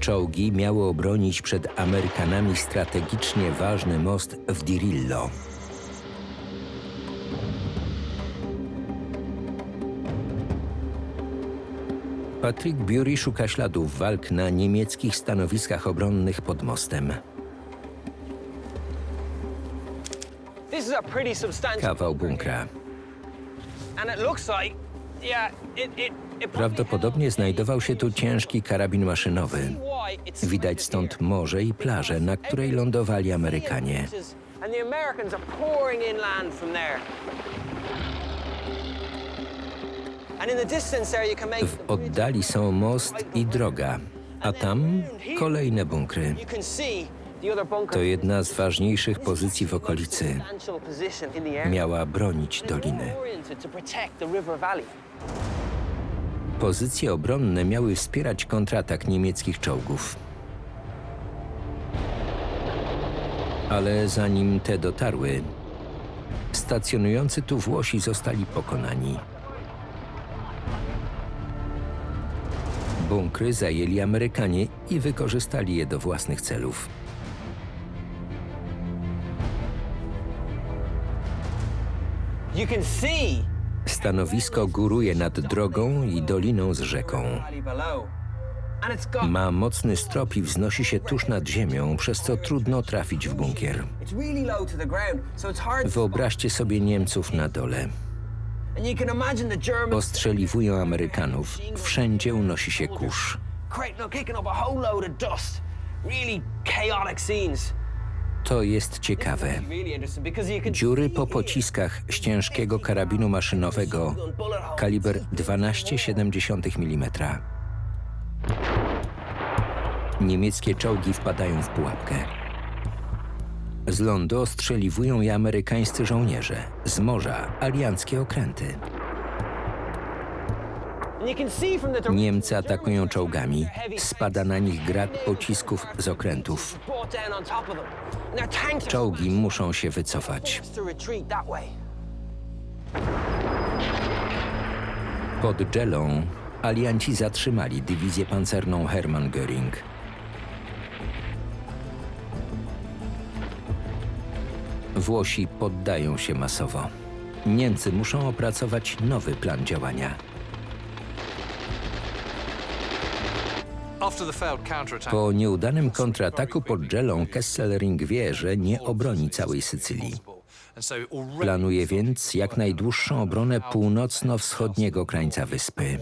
Czołgi miały obronić przed Amerykanami strategicznie ważny most w Dirillo. Patrick Bury szuka śladów walk na niemieckich stanowiskach obronnych pod mostem. Kawał bunkra. here. And it looks like, yeah, it, it, it probably Prawdopodobnie znajdował się tu ciężki karabin maszynowy. Widać stąd morze i plażę, na której lądowali Amerykanie. W oddali są most i droga, a tam kolejne bunkry. To jedna z ważniejszych pozycji w okolicy. Miała bronić doliny. Pozycje obronne miały wspierać kontratak niemieckich czołgów. Ale zanim te dotarły, stacjonujący tu Włosi zostali pokonani. Bunkry zajęli Amerykanie i wykorzystali je do własnych celów. You can see Stanowisko góruje nad drogą i doliną z rzeką. Ma mocny strop i wznosi się tuż nad ziemią, przez co trudno trafić w bunkier. Wyobraźcie sobie Niemców na dole. Ostrzeliwują Amerykanów. Wszędzie unosi się kurz. Really chaotic scenes. To jest ciekawe. Dziury po pociskach z ciężkiego karabinu maszynowego kaliber 12,7 mm. Niemieckie czołgi wpadają w pułapkę. Z lądu ostrzeliwują je amerykańscy żołnierze. Z morza alianckie okręty. Niemcy atakują czołgami. Spada na nich grad pocisków z okrętów. Czołgi muszą się wycofać. Pod Dżelą alianci zatrzymali dywizję pancerną Hermann Göring. Włosi poddają się masowo. Niemcy muszą opracować nowy plan działania. Po nieudanym kontrataku pod Dżelą Kesselring wie, że nie obroni całej Sycylii. Planuje więc jak najdłuższą obronę północno-wschodniego krańca wyspy.